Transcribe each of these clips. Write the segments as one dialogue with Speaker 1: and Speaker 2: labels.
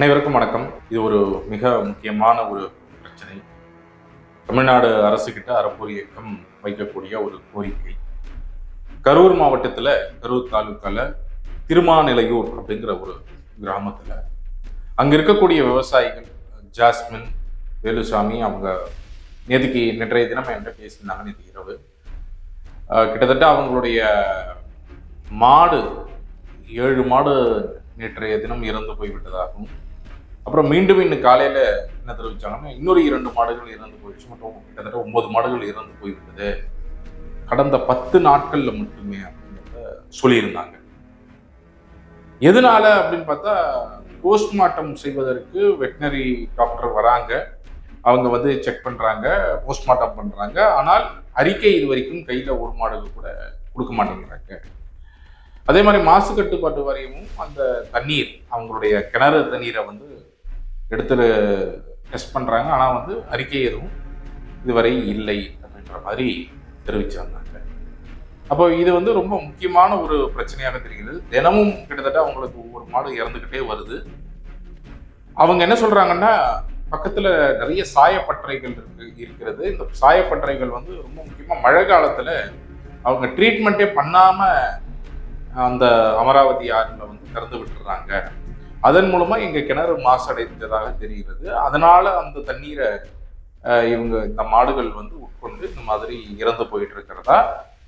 Speaker 1: அனைவருக்கும் வணக்கம். இது ஒரு மிக முக்கியமான ஒரு பிரச்சனை. தமிழ்நாடு அரசுக்கிட்ட அறப்போர் இயக்கம் வைக்கக்கூடிய ஒரு கோரிக்கை. கரூர் மாவட்டத்தில் கரூர் தாலுக்கால திருமாநிலையூர் அப்படிங்கிற ஒரு கிராமத்தில் அங்கே இருக்கக்கூடிய விவசாயிகள் ஜாஸ்மின் வேலுசாமி அவங்க நேற்றுக்கு நேற்றைய தினம் என்கிட்ட பேசியிருந்தாங்க நேற்று இரவு. கிட்டத்தட்ட அவங்களுடைய மாடு ஏழு மாடு நேற்றைய தினம் இறந்து போய்விட்டதாகவும் அப்புறம் மீண்டும் இன்னும் காலையில என்ன தெரிவிச்சாங்கன்னா இன்னொரு இரண்டு மாடுகள் இறந்து போயிடுச்சு. மற்றும் கிட்டத்தட்ட ஒன்பது மாடுகள் இறந்து போய்விட்டது. கடந்த பத்து நாட்கள்ல மட்டுமே அப்படிங்கிறத சொல்லியிருந்தாங்க. எதனால அப்படின்னு பார்த்தா போஸ்ட்மார்ட்டம் செய்வதற்கு வெட்டினரி டாக்டர் வராங்க. அவங்க வந்து செக் பண்றாங்க போஸ்ட்மார்ட்டம் பண்றாங்க. ஆனால் அறிக்கை இது வரைக்கும் கையில ஒரு மாடுகள் கூட கொடுக்க மாட்டேங்கிறாங்க. அதே மாதிரி மாசு கட்டுப்பாட்டு வாரியமும் அந்த தண்ணீர் அவங்களுடைய கிணறு தண்ணீரை வந்து எடுத்து டெஸ்ட் பண்ணுறாங்க ஆனால் வந்து அறிக்கை எதுவும் இதுவரை இல்லை அப்படின்ற மாதிரி தெரிவிச்சிருந்தாங்க. அப்போ இது வந்து ரொம்ப முக்கியமான ஒரு பிரச்சனையாக தெரிகிறது. தினமும் கிட்டத்தட்ட அவங்களுக்கு ஒவ்வொரு மாடு இறந்துக்கிட்டே வருது. அவங்க என்ன சொல்கிறாங்கன்னா பக்கத்தில் நிறைய சாயப்பட்டறைகள் இருக்கு இருக்கிறது. இந்த சாயப்பட்டறைகள் வந்து ரொம்ப முக்கியமாக மழை காலத்தில் அவங்க ட்ரீட்மெண்ட்டே பண்ணாமல் அந்த அமராவதி ஆறில் வந்து திறந்து விட்டுறாங்க. அதன் மூலமாக எங்கள் கிணறு மாசடைந்ததாக தெரிகிறது. அதனால் அந்த தண்ணீரை இவங்க இந்த மாடுகள் வந்து உட்கொண்டு இந்த மாதிரி இறந்து போயிட்டு இருக்கிறதா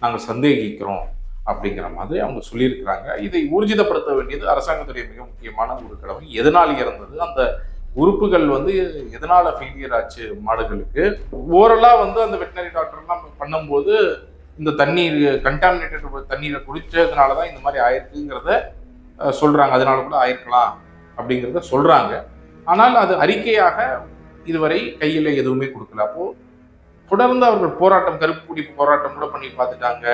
Speaker 1: நாங்கள் சந்தேகிக்கிறோம் அப்படிங்கிற மாதிரி அவங்க சொல்லியிருக்கிறாங்க. இதை ஊர்ஜிதப்படுத்த வேண்டியது அரசாங்கத்துடைய மிக முக்கியமான ஒரு கடமை. எதனால் இறந்தது? அந்த உறுப்புகள் வந்து எதனால் ஃபெயிலியர் ஆச்சு மாடுகளுக்கு? ஓரலா வந்து அந்த வெட்டினரி டாக்டர்லாம் பண்ணும்போது இந்த தண்ணீர் கண்டாமினேட்டட் தண்ணீரை குடிச்சதுனால தான் இந்த மாதிரி ஆயிருக்குங்கிறத சொல்கிறாங்க அதனால கூட ஆயிருக்கலாம் அப்படிங்கிறத சொல்கிறாங்க ஆனால் அது அறிக்கையாக இதுவரை கையில் எதுவுமே கொடுக்கல. அப்போது தொடர்ந்து அவர்கள் போராட்டம் கருப்பு குடி போராட்டம் கூட பண்ணி பார்த்துட்டாங்க.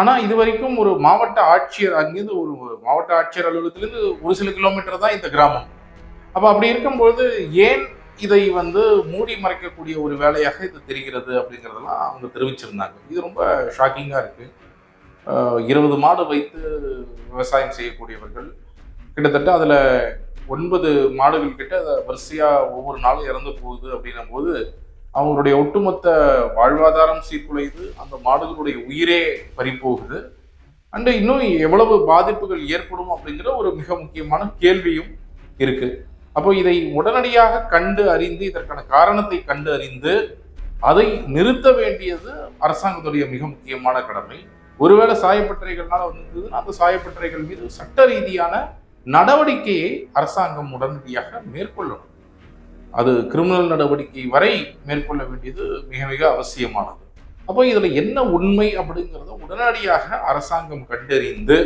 Speaker 1: ஆனால் இது வரைக்கும் ஒரு மாவட்ட ஆட்சியர் அங்கிருந்து ஒரு மாவட்ட ஆட்சியர் அலுவலகத்திலேருந்து ஒரு சில கிலோமீட்டர் தான் இந்த கிராமம். அப்போ அப்படி இருக்கும்பொழுது ஏன் இதை வந்து மூடி மறைக்கக்கூடிய ஒரு வேலையாக இது தெரிகிறது அப்படிங்கிறதெல்லாம் அவங்க தெரிவிச்சிருந்தாங்க. இது ரொம்ப ஷாக்கிங்காக இருக்குது இருபது மாடு வைத்து விவசாயம் செய்யக்கூடியவர்கள். கிட்டத்தட்ட அதில் ஒன்பது மாடுகள் கிட்ட அதை வரிசையாக ஒவ்வொரு நாளும் இறந்து போகுது அப்படின்னும் போது அவங்களுடைய ஒட்டுமொத்த வாழ்வாதாரம் சீர்குலையுது அந்த மாடுகளுடைய உயிரே பறிப்போகுது அண்டு இன்னும் எவ்வளவு பாதிப்புகள் ஏற்படும் அப்படிங்கிற ஒரு மிக முக்கியமான கேள்வியும் இருக்கு. அப்போ இதை உடனடியாக கண்டு அறிந்து இதற்கான காரணத்தை கண்டு அறிந்து அதை நிறுத்த வேண்டியது அரசாங்கத்துடைய மிக முக்கியமான கடமை. ஒருவேளை சாயப்பட்டறைகள்னால வந்திருந்ததுன்னா அந்த சாயப்பட்டறைகள் மீது சட்ட ரீதியான நடவடிக்கையை அரசாங்கம் உடனடியாக மேற்கொள்ளணும். அது கிரிமினல் நடவடிக்கை வரை மேற்கொள்ள வேண்டியது மிக மிக அவசியமானது. அப்போ இதில் என்ன உண்மை அப்படிங்கிறத உடனடியாக அரசாங்கம் கண்டறிந்து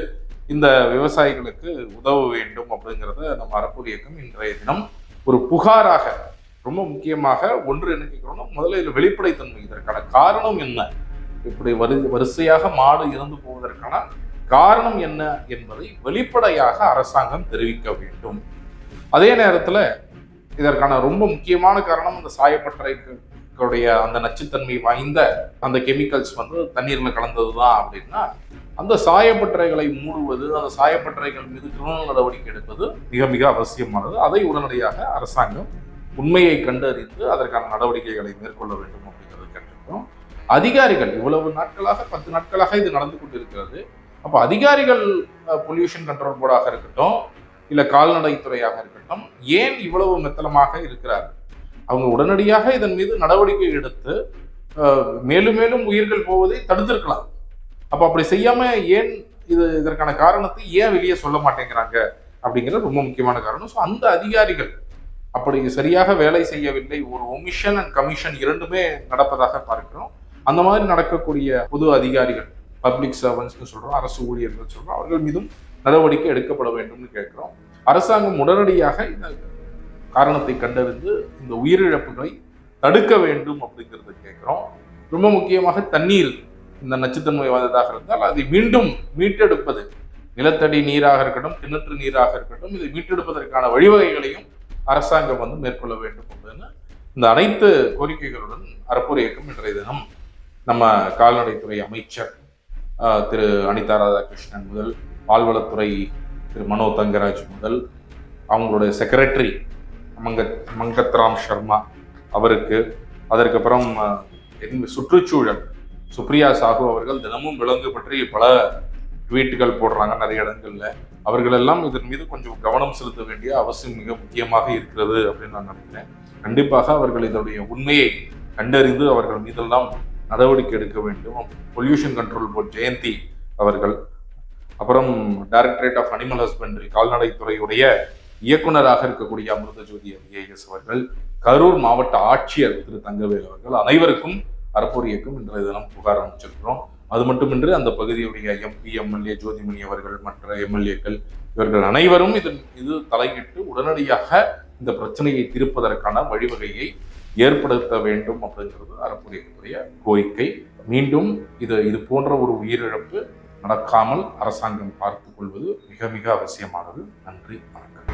Speaker 1: இந்த விவசாயிகளுக்கு உதவ வேண்டும் அப்படிங்கிறத நம்ம அறப்பூர் இயக்கம் இன்றைய தினம் ஒரு புகாராக ரொம்ப முக்கியமாக ஒன்று என்ன கேட்கிறோம்னா முதல்ல இதில் வெளிப்படைத்தன்மை இதற்கான காரணம் என்ன? இப்படி வரி வரிசையாக மாடு இறந்து போவதற்கான காரணம் என்ன என்பதை வெளிப்படையாக அரசாங்கம் தெரிவிக்க வேண்டும். அதே நேரத்தில் இதற்கான ரொம்ப முக்கியமான காரணம் அந்த சாயப்பட்டறைகளுடைய அந்த நச்சுத்தன்மை வாய்ந்த அந்த கெமிக்கல்ஸ் வந்து தண்ணீரில் கலந்தது தான் அப்படின்னா அந்த சாயப்பட்டறைகளை மூடுவது அந்த சாயப்பட்டறைகள் மீது கிரிமினல் நடவடிக்கை எடுப்பது மிக மிக அவசியமானது. அதை உடனடியாக அரசாங்கம் உண்மையை கண்டறிந்து அதற்கான நடவடிக்கைகளை மேற்கொள்ள வேண்டும் அப்படிங்கிறது அதிகாரிகள் இவ்வளவு நாட்களாக பத்து நாட்களாக இது நடந்து கொண்டிருக்கிறது. அப்போ அதிகாரிகள் பொல்யூஷன் கண்ட்ரோல் போர்டாக இருக்கட்டும் இல்லை கால்நடைத்துறையாக இருக்கட்டும் ஏன் இவ்வளவு மெத்தனமாக இருக்கிறார்கள்? அவங்க உடனடியாக இதன் மீது நடவடிக்கை எடுத்து மேலும் மேலும் உயிர்கள் போவதை தடுத்திருக்கலாம். அப்போ அப்படி செய்யாம ஏன் இது இதற்கான காரணத்தை ஏன் வெளியே சொல்ல மாட்டேங்கிறாங்க? அப்படிங்கிறது ரொம்ப முக்கியமான காரணம். ஸோ அந்த அதிகாரிகள் அப்படி சரியாக வேலை செய்யவில்லை. ஒரு ஒமிஷன் அண்ட் கமிஷன் இரண்டுமே நடப்பதாக பார்க்கிறோம். அந்த மாதிரி நடக்கக்கூடிய பொது அதிகாரிகள் பப்ளிக் சர்வன்ஸ்னு சொல்றோம் அரசு ஊழியர்கள் சொல்றோம் அவர்கள் மீதும் நடவடிக்கை எடுக்கப்பட வேண்டும்னு கேட்கிறோம். அரசாங்கம் உடனடியாக இந்த காரணத்தை கண்டறிந்து இந்த உயிரிழப்புகளை தடுக்க வேண்டும் அப்படிங்கிறத கேட்குறோம். ரொம்ப முக்கியமாக தண்ணீர் இந்த நச்சுத்தன்மை வாய்ந்ததாக இருந்தால் அதை மீண்டும் மீட்டெடுப்பது நிலத்தடி நீராக இருக்கட்டும் கிணற்று நீராக இருக்கட்டும் இதை மீட்டெடுப்பதற்கான வழிவகைகளையும் அரசாங்கம் வந்து மேற்கொள்ள வேண்டும் அப்படின்னு இந்த அனைத்து கோரிக்கைகளுடன் அறப்பூர் இயக்கம் இன்றைய தினம் நம்ம கால்நடைத்துறை அமைச்சர் திரு அனிதா ராதாகிருஷ்ணன் முதல் பால்வளத்துறை திரு மனோ தங்கராஜ் முதல் அவங்களுடைய செக்ரட்டரி மங்க மங்கத்ராம் சர்மா அவருக்கு அதற்கப்புறம் சுற்றுச்சூழல் சுப்ரியா சாஹூ அவர்கள் தினமும் விலங்கு பற்றி பல ட்வீட்டுகள் போடுறாங்க நிறைய இடங்கள்ல. அவர்களெல்லாம் இதன் மீது கொஞ்சம் கவனம் செலுத்த வேண்டிய அவசியம் மிக முக்கியமாக இருக்கிறது அப்படின்னு நான் நினைக்கிறேன். கண்டிப்பாக அவர்கள் இதனுடைய உண்மையை கண்டறிந்து அவர்கள் மீதெல்லாம் நடவடிக்கை எடுக்க வேண்டும். பொல்யூஷன் கண்ட்ரோல் போர்ட் ஜெயந்தி அவர்கள் அப்புறம் டைரக்டரேட் ஆஃப் அனிமல் ஹஸ்பண்டரி கால்நடைத்துறையுடைய இயக்குனராக இருக்கக்கூடிய அமிர்த ஜோதி ஐஏஎஸ் அவர்கள் கரூர் மாவட்ட ஆட்சியர் திரு தங்கவேல் அவர்கள் அனைவருக்கும் அறப்போர் இயக்கம் இன்றைய தினம் புகார் அமைச்சிருக்கிறோம் அது மட்டுமின்றி அந்த பகுதியுடைய எம்பி எம்எல்ஏ ஜோதிமணி அவர்கள் மற்ற எம்எல்ஏக்கள் இவர்கள் அனைவரும் இதன் இது தலையிட்டு உடனடியாக இந்த பிரச்சனையை தீர்ப்பதற்கான வழிவகையை ஏற்படுத்த வேண்டும் அப்படிங்கிறது அறப்போர் கோரிக்கை. மீண்டும் இது இது போன்ற ஒரு உயிரிழப்பு நடக்காமல் அரசாங்கம் பார்த்துக் கொள்வது மிக மிக அவசியமானது. நன்றி வணக்கம்.